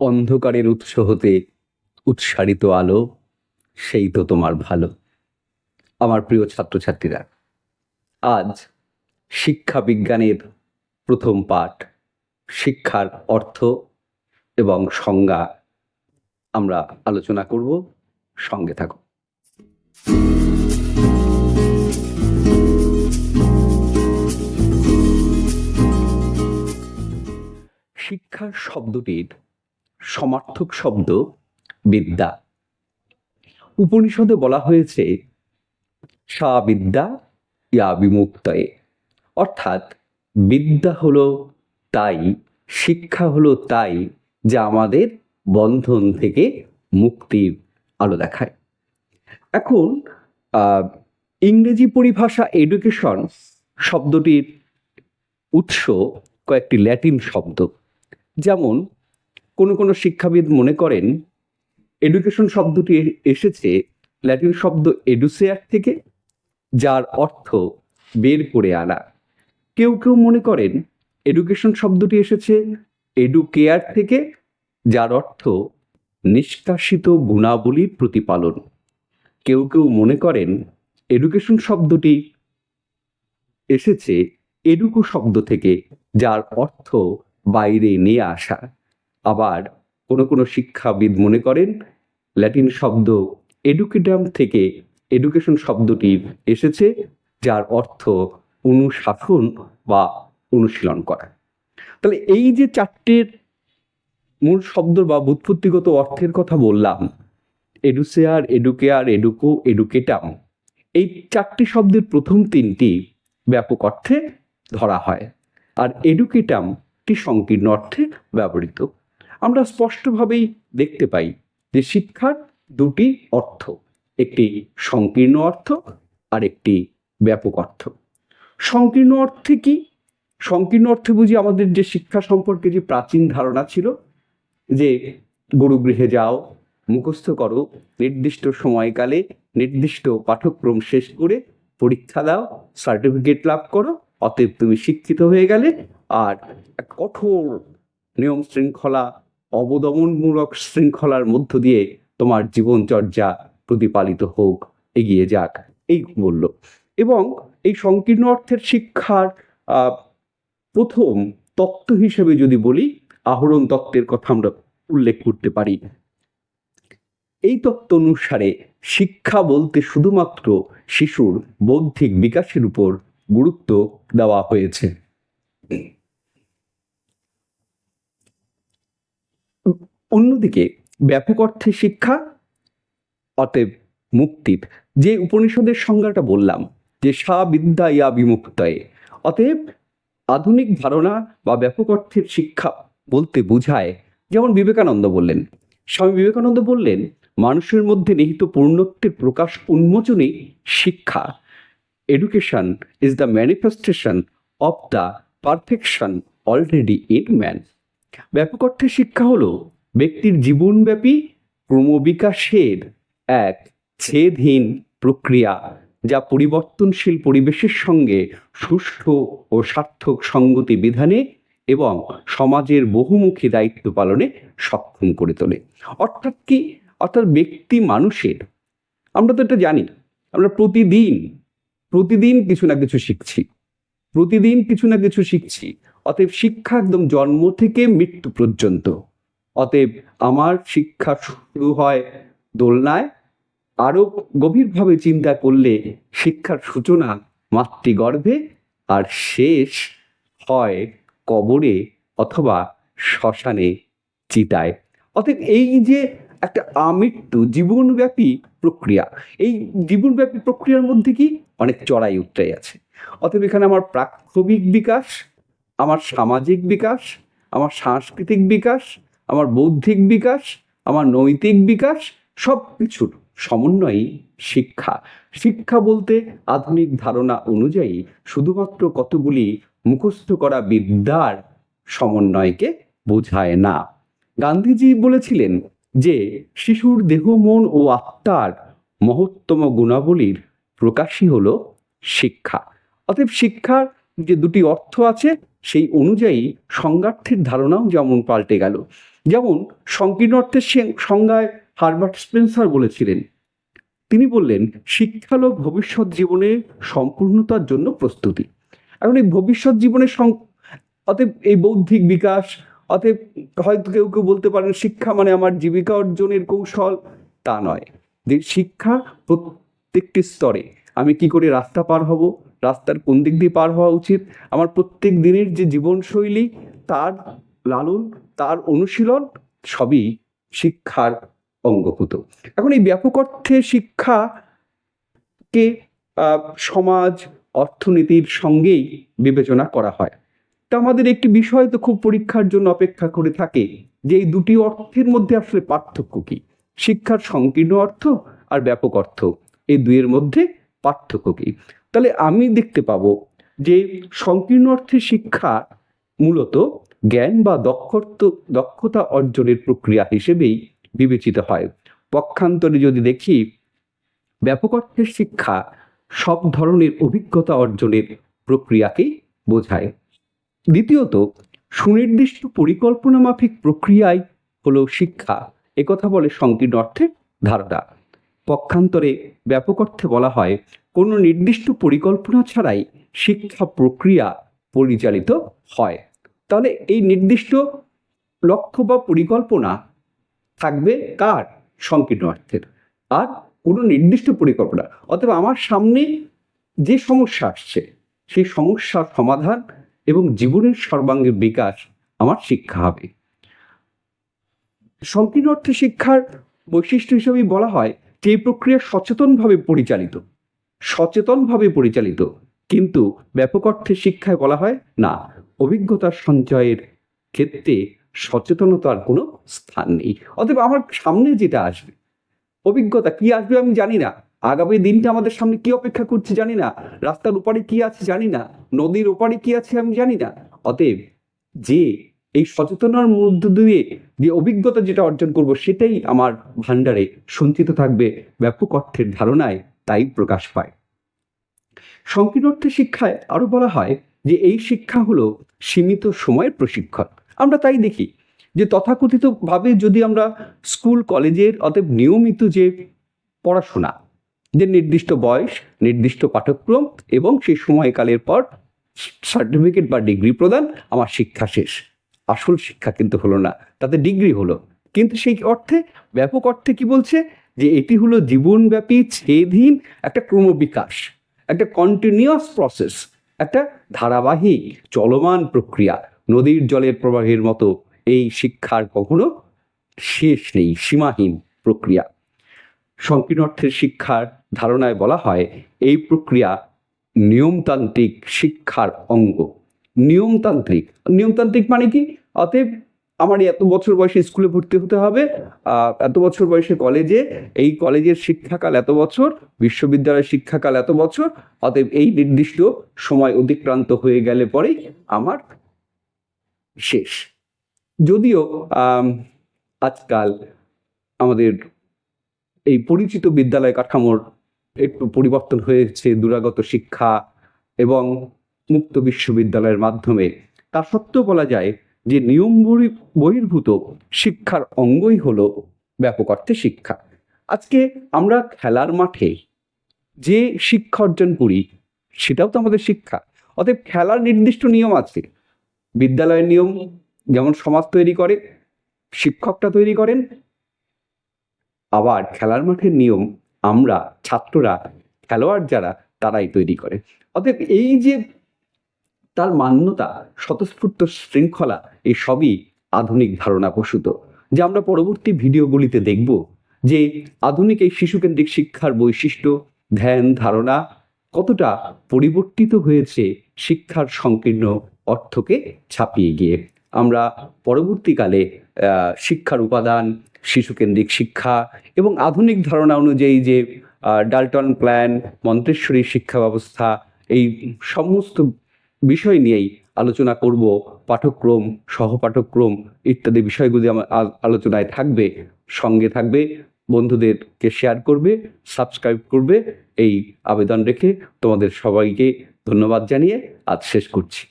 অন্ধকারের উৎস হতে উৎসারিত আলো, সেই তো তোমার ভালো। আমার প্রিয় ছাত্রছাত্রীরা, আজ শিক্ষা বিজ্ঞানের প্রথম পাঠ, শিক্ষার অর্থ এবং সংজ্ঞা আমরা আলোচনা করব। সঙ্গে থাকো। শিক্ষা শব্দটির সমার্থক শব্দ বিদ্যা। উপনিষদে বলা হয়েছে, সা বিদ্যা ইয়া বিমুক্তয়ে। অর্থাৎ, বিদ্যা হলো তাই, শিক্ষা হলো তাই, যা আমাদের বন্ধন থেকে মুক্তির আলো দেখায়। এখন ইংরেজি পরিভাষা এডুকেশন শব্দটির উৎস কয়েকটি ল্যাটিন শব্দ, যেমন কোনো কোনো শিক্ষাবিদ মনে করেন এডুকেশন শব্দটি এসেছে ল্যাটিন শব্দ এডুসেয়ার থেকে, যার অর্থ বের করে আনা। কেউ কেউ মনে করেন এডুকেশন শব্দটি এসেছে এডুকেয়ার থেকে, যার অর্থ নিষ্কাশিত গুণাবলীর প্রতিপালন। কেউ কেউ মনে করেন এডুকেশন শব্দটি এসেছে এডুকো শব্দ থেকে, যার অর্থ বাইরে নিয়ে আসা। আবার কোনো কোনো শিক্ষাবিদ মনে করেন ল্যাটিন শব্দ এডুকেটাম থেকে এডুকেশন শব্দটি এসেছে, যার অর্থ অনুশাসন বা অনুশীলন করা। তাহলে এই যে চারটের মূল শব্দ বা বুৎপত্তিগত অর্থের কথা বললাম এডুসেয়ার এডুকেয়ার এডুকো এডুকেটাম এই চারটি শব্দের প্রথম তিনটি ব্যাপক অর্থে ধরা হয়। আর এডুকেটামটি সংকীর্ণ অর্থে ব্যবহৃত। আমরা স্পষ্টভাবেই দেখতে পাই যে শিক্ষার দুটি অর্থ, একটি সংকীর্ণ অর্থ আর একটি ব্যাপক অর্থ। সংকীর্ণ অর্থে কি? সংকীর্ণ অর্থে বুঝি আমাদের যে শিক্ষা সম্পর্কে যে প্রাচীন ধারণা ছিল যে গুরুগৃহে যাও, মুখস্থ করো, নির্দিষ্ট সময়কালে নির্দিষ্ট পাঠ্যক্রম শেষ করে পরীক্ষা দাও সার্টিফিকেট লাভ করো, অতএব তুমি শিক্ষিত হয়ে গেলে আর কঠোর নিয়ম শৃঙ্খলা অবদমনমূলক শৃঙ্খলার মধ্য দিয়ে তোমার জীবনচর্যা প্রতিপালিত হোক, এগিয়ে যাক, এই বলল এবং এই সংকীর্ণ অর্থের শিক্ষার প্রথম তত্ত্ব হিসেবে যদি বলি, আহরণ তত্ত্বের কথা আমরা উল্লেখ করতে পারি। এই তত্ত্ব অনুসারে শিক্ষা বলতে শুধুমাত্র শিশুর বৌদ্ধিক বিকাশের উপর গুরুত্ব দেওয়া হয়েছে। অন্যদিকে ব্যাপক অর্থে শিক্ষা, অতএব মুক্তির যে উপনিষদের সংজ্ঞাটা বললাম, যে সা বিদ্যা ইয়া বিমুক্তয়ে। অতএব আধুনিক ধারণা বা ব্যাপক অর্থের শিক্ষা বলতে বোঝায়, যেমন বিবেকানন্দ বললেন। স্বামী বিবেকানন্দ বললেন, মানুষের মধ্যে নিহিত পূর্ণত্বের প্রকাশ উন্মোচনই শিক্ষা। Education is the manifestation of the perfection already in man ব্যাপক অর্থে শিক্ষা হলো ব্যক্তির জীবনব্যাপী ক্রমবিকাশের এক ছেদহীন প্রক্রিয়া যা পরিবর্তনশীল পরিবেশের সঙ্গে সুষ্ঠু ও সার্থক সঙ্গতি বিধানে এবং সমাজের বহুমুখী দায়িত্ব পালনে সক্ষম করে তোলে। অর্থাৎ কি? অর্থাৎ ব্যক্তি মানুষের, আমরা তো এটা জানি, আমরা প্রতিদিন প্রতিদিন কিছু না কিছু শিখছি। প্রতিদিন কিছু না কিছু শিখছি, অতএব শিক্ষা একদম জন্ম থেকে মৃত্যু পর্যন্ত। অতএব আমার শিক্ষা শুরু হয় দোলনায়। আরও গভীরভাবে চিন্তা করলে শিক্ষার সূচনা মাতৃগর্ভে আর শেষ হয় কবরে অথবা শ্মশানে চিতায়। অতএব এই যে একটা আমৃত্যু জীবনব্যাপী প্রক্রিয়া, এই জীবনব্যাপী প্রক্রিয়ার মধ্যে কি অনেক চড়াই উত্তরাই আছে। অতএব এখানে আমার প্রাক্ষবিক বিকাশ, আমার সামাজিক বিকাশ, আমার সাংস্কৃতিক বিকাশ আমার বৌদ্ধিক বিকাশ, আমার নৈতিক বিকাশ সব কিছুর সমন্বয়ই শিক্ষা। শিক্ষা বলতে আধুনিক ধারণা অনুযায়ী শুধুমাত্র কতগুলি মুখস্থ করা বিদ্যার সমন্বয়কে বোঝায় না। গান্ধীজি বলেছিলেন যে, শিশুর দেহ, মন ও আত্মার মহত্তম গুণাবলীর প্রকাশই হলো শিক্ষা। অতএব শিক্ষার যে দুটি অর্থ আছে, সেই অনুযায়ী সংজ্ঞার্থের ধারণাও যেমন পাল্টে গেল। যেমন সংকীর্ণ অর্থের সংজ্ঞায় হারবার্ট স্পেন্সার বলেছিলেন, তিনি বললেন শিক্ষালোক ভবিষ্যৎ জীবনে সম্পূর্ণতার জন্য প্রস্তুতি। এখন এই ভবিষ্যৎ জীবনের অতএব এই বৌদ্ধিক বিকাশ, অতএব হয়তো কেউ কেউ বলতে পারেন, শিক্ষা মানে আমার জীবিকা অর্জনের কৌশল। তা নয়। যে শিক্ষা প্রত্যেকটি স্তরে, আমি কি করে রাস্তা পার হব রাস্তার কোন দিক দিয়ে পার হওয়া উচিত? আমার প্রত্যেক দিনের যে জীবনশৈলী তার লালন তার অনুশীলন সবই শিক্ষার অঙ্গভূত। এখন এই ব্যাপক অর্থে শিক্ষাকে আহ, সমাজ অর্থনীতির সঙ্গেই বিবেচনা করা হয়। তা আমাদের একটি বিষয় তো খুব পরীক্ষার জন্য অপেক্ষা করে থাকে যে এই দুটি অর্থের মধ্যে আসলে পার্থক্য কি? শিক্ষার সংকীর্ণ অর্থ আর ব্যাপক অর্থ। এই দুইয়ের মধ্যে পার্থক্য কি? তাহলে আমি দেখতে পাবো যে সংকীর্ণ অর্থে শিক্ষা মূলত জ্ঞান বা দক্ষত্ব, দক্ষতা অর্জনের প্রক্রিয়া হিসেবেই বিবেচিত হয়। পক্ষান্তরে যদি দেখি, ব্যাপক অর্থের শিক্ষা সব ধরনের অভিজ্ঞতা অর্জনের প্রক্রিয়াকেই বোঝায়। দ্বিতীয়ত, সুনির্দিষ্ট পরিকল্পনা মাফিক প্রক্রিয়াই হলো শিক্ষা। একথা বলে সংকীর্ণ অর্থে ধারণা। পক্ষান্তরে ব্যাপক অর্থে বলা হয়, কোনো নির্দিষ্ট পরিকল্পনা ছাড়াই শিক্ষা প্রক্রিয়া পরিচালিত হয়। তাহলে এই নির্দিষ্ট লক্ষ্য বা পরিকল্পনা থাকবে কার সংকীর্ণ অর্থের? আর কোনো নির্দিষ্ট পরিকল্পনা, অথবা আমার সামনে যে সমস্যা আসছে, সেই সমস্যার সমাধান এবং জীবনের সর্বাঙ্গীন বিকাশ আমার শিক্ষা হবে। সংকীর্ণ অর্থে শিক্ষার বৈশিষ্ট্য হিসেবেই বলা হয় যে প্রক্রিয়া সচেতনভাবে পরিচালিত। সচেতনভাবে পরিচালিত। কিন্তু ব্যাপক অর্থে শিক্ষায় বলা হয়, না, অভিজ্ঞতার সঞ্চয়ের ক্ষেত্রে সচেতনতার কোনো স্থান নেই। অতএব আমার সামনে যেটা আসবে, অভিজ্ঞতা কি আসবে আমি জানি না। আগামী দিনটা আমাদের সামনে কি অপেক্ষা করছে জানি না। রাস্তার ওপারে কি আছে জানি না। নদীর ওপারে কি আছে আমি জানি না। অতএব যে এই সচেতনার মধ্য দিয়ে যে অভিজ্ঞতা যেটা অর্জন করব সেটাই আমার ভাণ্ডারে সঞ্চিত থাকবে ব্যাপক অর্থের ধারণায় তাই প্রকাশ পায়। সংকীর্ণ অর্থে শিক্ষায় আরও বলা হয় যে এই শিক্ষা হলো সীমিত সময়ের প্রশিক্ষণ। আমরা তাই দেখি যে তথাকথিতভাবে যদি আমরা স্কুল, কলেজের অতএব নিয়মিত যে পড়াশোনা, যে নির্দিষ্ট বয়স, নির্দিষ্ট পাঠ্যক্রম এবং সেই সময়কালের পর সার্টিফিকেট বা ডিগ্রি প্রদান, আমার শিক্ষা শেষ। আসল শিক্ষা কিন্তু হলো না, তাতে ডিগ্রি হলো। কিন্তু সেই অর্থে, ব্যাপক অর্থে কি বলছে? যে এটি হলো জীবনব্যাপী ছেদহীন একটা ক্রমবিকাশ, একটা কন্টিনিউয়াস প্রসেস একটা ধারাবাহিক চলমান প্রক্রিয়া। নদীর জলের প্রবাহের মতো এই শিক্ষার কখনো শেষ নেই, সীমাহীন প্রক্রিয়া। সংকীর্ণ অর্থের শিক্ষার ধারণায় বলা হয়, এই প্রক্রিয়া নিয়মতান্ত্রিক শিক্ষার অঙ্গ। নিয়মতান্ত্রিক নিয়মতান্ত্রিক মানে কি? অতএব আমার এত বছর বয়সে স্কুলে ভর্তি হতে হবে। এত বছর বয়সে কলেজে, এই কলেজের শিক্ষাকাল এত বছর, বিশ্ববিদ্যালয়ের শিক্ষাকাল এত বছর, অতএব এই নির্দিষ্ট সময় অতিক্রান্ত হয়ে গেলে পরেই আমার শেষ। যদিও আজকাল আমাদের এই পরিচিত বিদ্যালয় কাঠামোর একটু পরিবর্তন হয়েছে, দূরাগত শিক্ষা এবং মুক্ত বিশ্ববিদ্যালয়ের মাধ্যমে। তা সত্ত্বেও বলা যায় যে নিয়ম বহির্ভূত শিক্ষার অঙ্গই হলো ব্যাপক অর্থে শিক্ষা। আজকে আমরা খেলার মাঠে যে শিক্ষা অর্জন করি, সেটাও তো আমাদের শিক্ষা। অতএব খেলার নির্দিষ্ট নিয়ম আছে। বিদ্যালয়ের নিয়ম যেমন সমাজ তৈরি করে, শিক্ষকটা তৈরি করেন। আবার খেলার মাঠের নিয়ম আমরা ছাত্ররা, খেলোয়াড় যারা, তারাই তৈরি করে। অতএব এই যে তার মান্যতা, স্বতঃস্ফূর্ত শৃঙ্খলা এই সবই আধুনিক ধারণা প্রসূত যে আমরা পরবর্তী ভিডিওগুলিতে দেখব যে আধুনিক এই শিশুকেন্দ্রিক শিক্ষার বৈশিষ্ট্য, ধ্যান, ধারণা কতটা পরিবর্তিত হয়েছে শিক্ষার সংকীর্ণ অর্থকে ছাপিয়ে গিয়ে। আমরা পরবর্তীকালে শিক্ষার উপাদান, শিশুকেন্দ্রিক শিক্ষা এবং আধুনিক ধারণা অনুযায়ী যে ডাল্টন প্ল্যান মন্তেশ্বরী শিক্ষা ব্যবস্থা, এই সমস্ত বিষয় নিয়েই আলোচনা করব পাঠক্রম সহপাঠক্রম ইত্যাদি বিষয়গুলি আমার আলোচনায় থাকবে, সঙ্গে থাকবে, বন্ধুদেরকে শেয়ার করবে সাবস্ক্রাইব করবে, এই আবেদন রেখে তোমাদের সবাইকে ধন্যবাদ জানিয়ে আজ শেষ করছি।